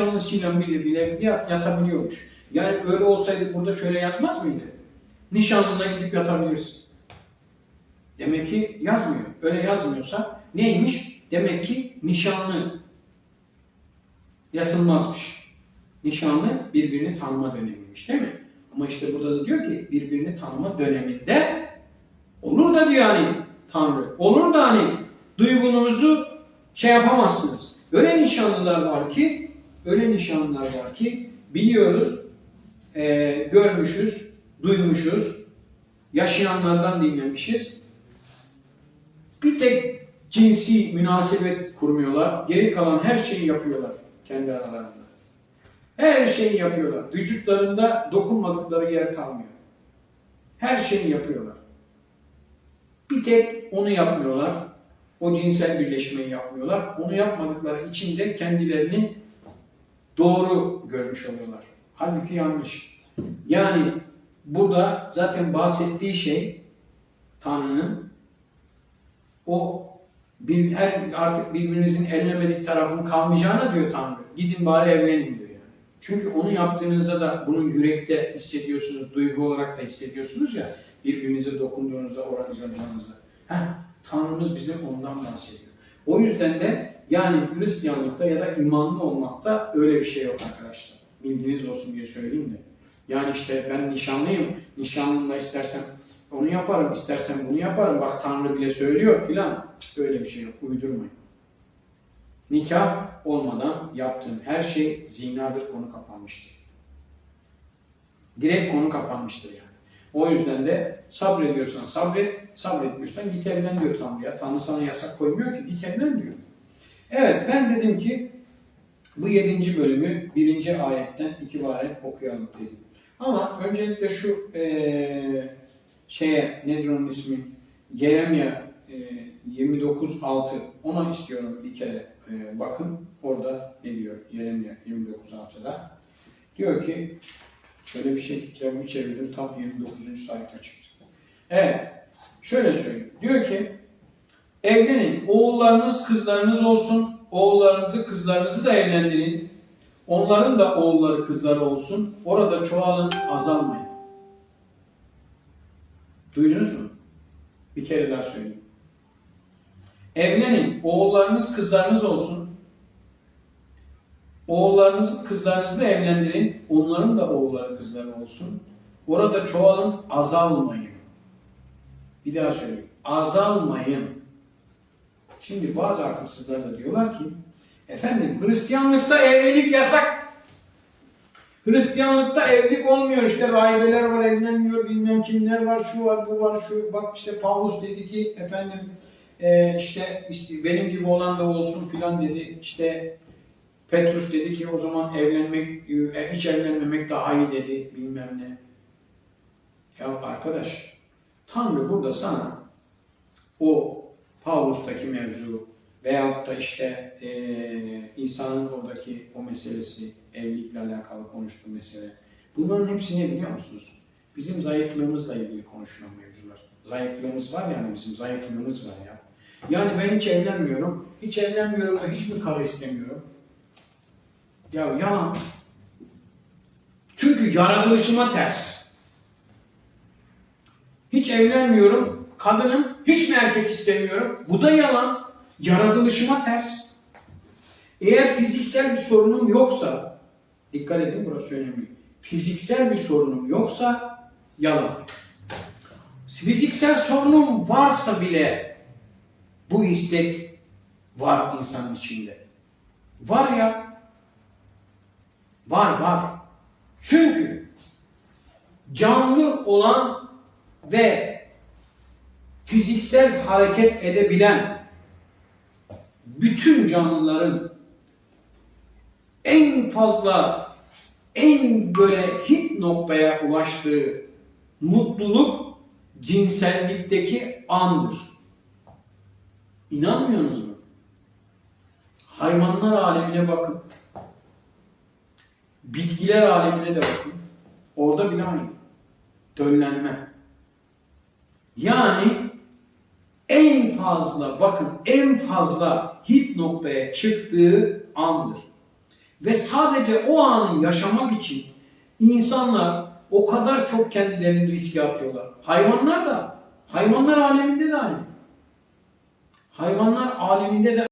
nişanlısıyla bile bile yatabiliyormuş. Yani öyle olsaydı burada şöyle yazmaz mıydı? Nişanlına gidip yatabilirsin. Demek ki yazmıyor. Öyle yazmıyorsa neymiş? Demek ki nişanlı yatılmazmış. Nişanlı birbirini tanıma dönemiymiş değil mi? Ama işte burada da diyor ki birbirini tanıma döneminde olur da diyor hani Tanrı. Olur da hani duygunuzu şey yapamazsınız. Öyle nişanlılar var ki öyle nişanlılar var ki biliyoruz, e, görmüşüz, duymuşuz, yaşayanlardan dinlemişiz. Bir tek cinsi münasebet kurmuyorlar. Geri kalan her şeyi yapıyorlar kendi aralarında. Her şeyi yapıyorlar. Vücutlarında dokunmadıkları yer kalmıyor. Her şeyi yapıyorlar. Bir tek onu yapmıyorlar. O cinsel birleşmeyi yapmıyorlar. Onu yapmadıkları için de kendilerini doğru görmüş oluyorlar. Halbuki yanlış. Yani burada zaten bahsettiği şey Tanrı'nın o bir, her artık birbirinizin ellemedik tarafın kalmayacağına diyor Tanrı. Gidin bari evlenin diyor yani. Çünkü onu yaptığınızda da bunu yürekte hissediyorsunuz, duygu olarak da hissediyorsunuz ya birbirinize dokunduğunuzda oranıza buranıza. Heh, Tanrımız bize ondan bahsediyor. O yüzden de yani Hristiyanlıkta ya da imanlı olmakta öyle bir şey yok arkadaşlar. Bilginiz olsun diye söyleyeyim de. Yani işte ben nişanlıyım, nişanlımla istersen onu yaparım, istersen bunu yaparım. Bak Tanrı bile söylüyor filan. Öyle bir şey yok, uydurmayın. Nikah olmadan yaptığın her şey zinadır konu kapanmıştır. Direkt konu kapanmıştır yani. O yüzden de sabrediyorsan sabret, sabretmiyorsan git evlen diyor Tanrı ya. Tanrı sana yasak koymuyor ki git evlen diyor. Evet ben dedim ki bu yedinci bölümü birinci ayetten itibaren okuyalım dedim. Ama öncelikle şu eee şeye nedir onun ismi? Yeremya e, 29.6 ona istiyorum bir kere e, bakın orada ne diyor Yeremya 29.6'da. Diyor ki şöyle bir şey kitabımı çevirdim tam 29. sayfa çıktı. Evet şöyle söylüyor. Diyor ki evlenin oğullarınız kızlarınız olsun oğullarınızı kızlarınızı da evlendirin. Onların da oğulları kızları olsun. Orada çoğalın azalmayın. Duydunuz mu? Bir kere daha söyleyeyim. Evlenin, oğullarınız kızlarınız olsun. Oğullarınız kızlarınızı da evlendirin. Onların da oğulları kızları olsun. Orada çoğalın, azalmayın. Bir daha söyleyeyim. Azalmayın. Şimdi bazı akılsızlar da diyorlar ki efendim Hristiyanlıkta evlilik yasak. Hristiyanlıkta evlilik olmuyor işte rahibeler var evlenmiyor bilmem kimler var şu var bu var şu bak işte Pavlus dedi ki efendim e, işte, işte benim gibi olan da olsun filan dedi işte Petrus dedi ki o zaman evlenmek e, hiç evlenmemek daha iyi dedi bilmem ne. Ya arkadaş Tanrı burada sana o Pavlus'taki mevzu veyahut da işte e, insanın oradaki o meselesi, evlilikle alakalı konuştuğu mesele. Bunların hepsi ne biliyor musunuz? Bizim zayıflığımızla ilgili konuşulan mevzular. Zayıflığımız var yani bizim zayıflığımız var ya. Yani ben hiç evlenmiyorum, hiç evlenmiyorum da hiç mi karı istemiyorum? Ya yalan. Çünkü yaratılışıma ters. Hiç evlenmiyorum, kadının hiç mi erkek istemiyorum? Bu da yalan. Yaratılışıma ters. Eğer fiziksel bir sorunum yoksa, dikkat edin burası önemli. Fiziksel bir sorunum yoksa yalan. Fiziksel sorunum varsa bile bu istek var insanın içinde. Var ya. Var var. Çünkü canlı olan ve fiziksel hareket edebilen bütün canlıların en fazla en böyle hit noktaya ulaştığı mutluluk cinsellikteki andır. İnanmıyorsunuz mu? Hayvanlar alemine bakın. Bitkiler alemine de bakın. Orada bile aynı. Döllenme. Yani fazla bakın en fazla hit noktaya çıktığı andır. Ve sadece o anı yaşamak için insanlar o kadar çok kendilerini riske atıyorlar. Hayvanlar da, hayvanlar aleminde de aynı. Hayvanlar aleminde de